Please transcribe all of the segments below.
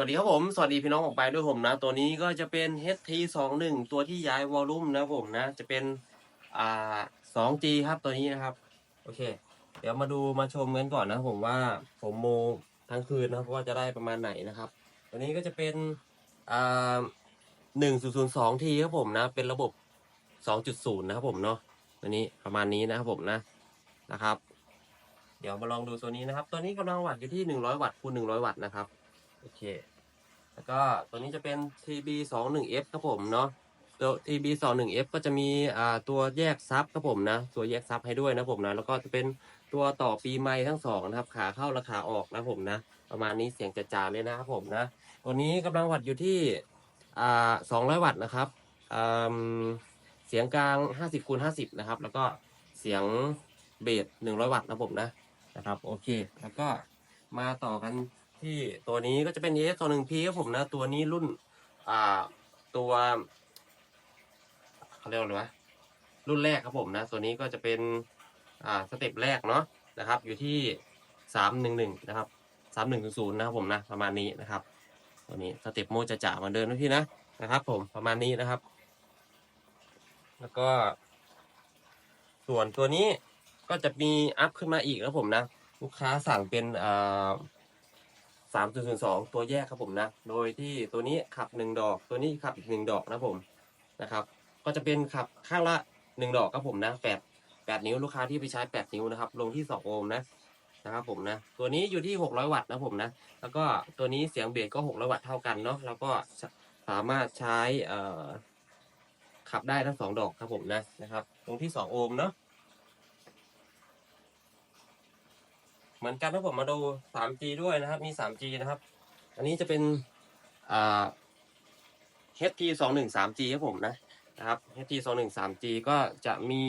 วัสดีครับผม สวัสดีพี่น้องออกไปด้วยผมนะ ตัวนี้ก็จะเป็น HT21 ตัวที่ย้ายวอลลุ่มนะผมนะ จะเป็นอ่า 2G ครับตัวนี้นะครับ โอเค เดี๋ยวมาดูมาชมกันก่อนนะผมว่าผมโมทั้งคืนนะว่าจะได้ประมาณไหนนะครับ ตัวนี้ก็จะเป็นอ่า1002 T ครับผมนะ เป็นระบบ 2.0 นะครับผมเนาะ ตัวนี้ประมาณนี้นะครับผมนะ นะครับ เดี๋ยวมาลองดูตัวนี้นะครับ ตัวนี้กำลังวัตต์อยู่ที่ 100 วัตต์คูณ100 วัตต์นะครับ โอเค แล้วก็ตัวนี้จะเป็น TB 2 1 F ครับผมเนาะตัว TB 2 1 F ก็จะมีอ่าตัวแยกซับครับผมนะ ตัวแยกซับให้ด้วยนะผมนะ แล้วก็จะเป็นตัวต่อปีไม้ทั้งสองนะครับ ขาเข้าและขาออกนะผมนะ ประมาณนี้เสียงจ๋าๆเลยนะครับผมนะ ตัวนี้กำลังวัตต์อยู่ที่อ่า200 วัตต์นะครับอืมเสียงกลาง 50คูณ50 นะครับ แล้วก็เสียงเบส100 วัตต์นะผมนะนะครับ โอเค แล้วก็มาต่อกัน ที่ตัวนี้ก็จะเป็น ES ตัวหนึ่ง P ครับผมนะ ตัวนี้รุ่น อ่า ตัวเขาเรียกว่าไรวะรุ่นแรกครับผมนะ ตัวนี้ก็จะเป็น อ่า สเต็ปแรกเนาะนะครับ อยู่ที่สามหนึ่งหนึ่งนะครับสามหนึ่งศูนย์นะครับผมนะ ประมาณนี้นะครับ ตัวนี้สเต็ปโมจะจ่าเหมือนเดิมนะพี่นะนะครับ ผมประมาณนี้นะครับ แล้วก็ ส่วนตัวนี้ก็จะมีอัพขึ้นมาอีกครับผมนะ ลูกค้าสั่งเป็นอ่า สามจุดศูนย์สองตัวแยกครับผมนะ โดยที่ตัวนี้ขับหนึ่งดอก ตัวนี้ขับอีกหนึ่งดอกนะผมนะครับ ก็จะเป็นขับข้างละหนึ่งดอกครับผมนะแปดแปดนิ้วลูกค้าที่ไปใช้แปดนิ้วนะครับ ลงที่สองโอห์มนะนะครับผมนะ ตัวนี้อยู่ที่หกร้อยวัตต์นะผมนะ แล้วก็ตัวนี้เสียงเบสก็หกร้อยวัตต์เท่ากันเนาะ แล้วก็สามารถใช้ขับได้ทั้งสองดอกครับผมนะนะครับตรงที่สองโอห์มเนาะ เหมือนกันถ้าผมมาดู 3G ด้วยนะครับ มี 3G นะครับ อันนี้จะเป็นอ่า HT 2 1 3G ครับผมนะนะครับ HT 2 1 3G ก็จะมี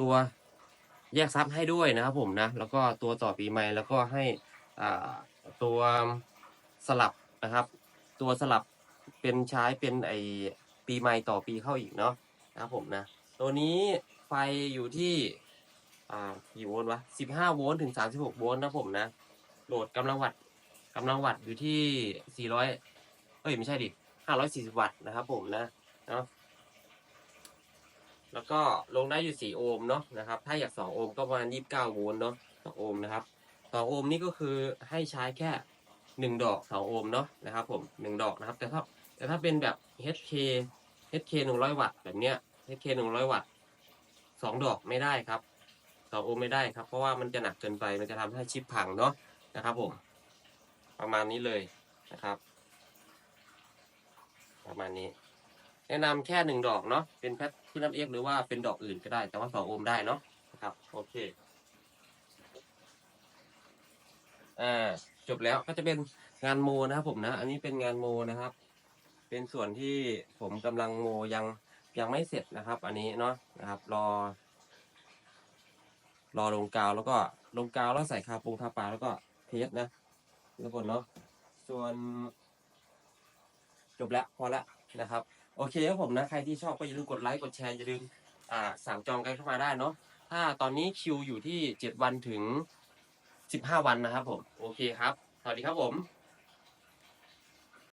ตัวแยกซับให้ด้วยนะครับผมนะ แล้วก็ตัวต่อปีใหม่แล้วก็ให้อ่าตัวสลับนะครับ ตัวสลับเป็นใช้เป็นไอปีใหม่ต่อปีเข้าอีกเนาะนะครับผมนะ ตัวนี้ไฟอยู่ที่ อ่ากี่โวลต์วะสิบห้าโวลต์ถึงสามสิบหกโวลต์นะผมนะ โหลดกำลังวัตต์กำลังวัตต์อยู่ที่สี่ร้อยเอ้ยไม่ใช่ดิห้าร้อยสี่สิบวัตต์นะครับผมนะเนาะแล้วก็ลงได้อยู่สี่โอห์มเนาะนะครับ ถ้าอยากสองโอห์มก็ประมาณยี่สิบเก้าโวลต์เนาะสองโอห์มนะครับสองโอห์มนี่ก็คือให้ใช้แค่หนึ่งดอกสองโอห์มเนาะนะครับผมหนึ่งดอกนะครับ แต่ถ้าแต่ถ้าเป็นแบบ HK HK หนึ่งร้อยวัตต์แบบเนี้ย HK หนึ่งร้อยวัตต์สองดอกไม่ได้ครับ สองโอห์มไม่ได้ครับ เพราะว่ามันจะหนักเกินไปมันจะทำให้ชิปพังเนาะนะครับผม ประมาณนี้เลยนะครับ ประมาณนี้ แนะนำแค่หนึ่งดอกเนาะเป็นแพทที่น้ำเอ็กหรือว่าเป็นดอกอื่นก็ได้ แต่ว่าสองโอห์มได้เนาะนะครับโอเคอ่าจบแล้วก็จะเป็นงานโมนะครับผมนะ อันนี้เป็นงานโมนะครับ เป็นส่วนที่ผมกำลังโมยังยังไม่เสร็จนะครับ อันนี้เนาะนะครับ รอ รอลงกาวแล้วก็ลงกาวแล้วใส่คาปงคาปาแล้วก็เทสนะทุกคนเนาะส่วน จบแล้วพอละนะครับ โอเคครับผมนะใครที่ชอบก็อย่าลืมกดไลค์กดแชร์อย่าลืมอ่าสั่งจองกันเข้ามาได้เนาะถ้าตอนนี้คิวอยู่ที่เจ็ดวันถึงสิบห้าวันนะครับผม โอเคครับ สวัสดีครับผม